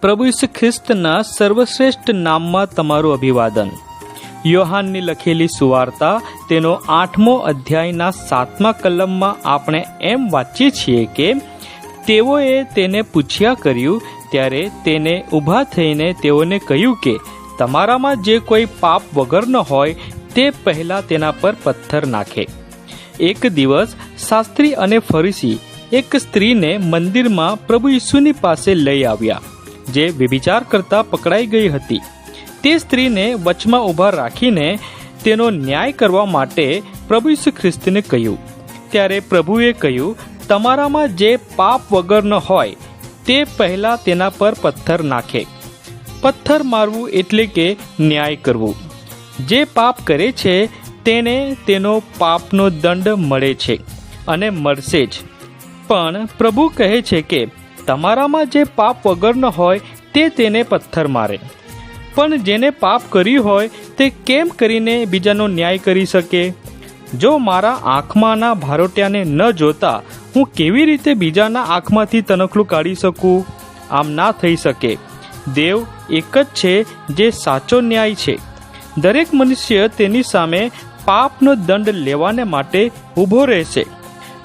પ્રભુ ઈસુ ખ્રિસ્તના સર્વશ્રેષ્ઠ નામમાં તમારું અભિવાદન. યોહાનની લખેલી સુવાર્તા તેનો આઠમો અધ્યાયના સાતમા કલમમાં આપણે એમ વાંચીએ છીએ કે, તેઓએ તેને પૂછ્યા કર્યું ત્યારે તેને ઊભા થઈને તેઓને કહ્યું કે, તમારામાં જે કોઈ પાપ વગરનો હોય તે પહેલાં તેના પર પથ્થર નાખે. એક દિવસ શાસ્ત્રી અને ફરીસી એક સ્ત્રીને મંદિરમાં પ્રભુ ઈસુની પાસે લઈ આવ્યા. જે વ્યભિચાર કરતા પકડાઈ ગઈ હતી. તે સ્ત્રીને વચમાં ઊભા રાખીને તેનો ન્યાય કરવા માટે પ્રભુ ઈસુ ખ્રિસ્તને કહ્યું. ત્યારે પ્રભુએ કહ્યું, તમારામાં જે પાપ વગરનો હોય, તે પહેલાં તેના પર પથ્થર નાખે. પથ્થર મારવું એટલે કે ન્યાય કરવું. જે પાપ કરે છે, તેને તેનો પાપનો દંડ મળે છે અને મળશે જ. પણ પ્રભુ કહે છે કે તમારામાં જે પાપ વગરનો હોય તે તેને પથ્થર મારે. પણ જેને પાપ કર્યું હોય તે કેમ કરીને બીજાનો ન્યાય કરી શકે? જો મારા આંખમાંના ભારોટિયાને ન જોતા, હું કેવી રીતે બીજાના આંખમાંથી તનખલું કાઢી શકું? આમ ના થઈ શકે. દેવ એક જ છે જે સાચો ન્યાય છે. દરેક મનુષ્ય તેની સામે પાપનો દંડ લેવાને માટે ઊભો રહેશે.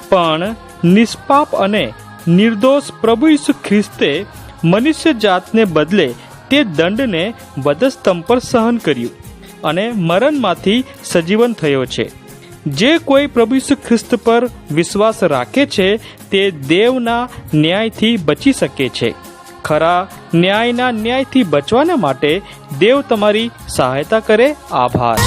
પણ નિષ્પાપ અને નિર્દોષ પ્રભુ ઈસુ ખ્રિસ્તે મનુષ્ય જાતને બદલે તે દંડને વધસ્તંભ પર સહન કર્યું અને મરણમાંથી સજીવન થયો છે. જે કોઈ પ્રભુ ઈસુ ખ્રિસ્ત પર વિશ્વાસ રાખે છે, તે દેવના ન્યાયથી બચી શકે છે. ખરા ન્યાયના ન્યાયથી બચવાના માટે દેવ તમારી સહાયતા કરે. આભાર.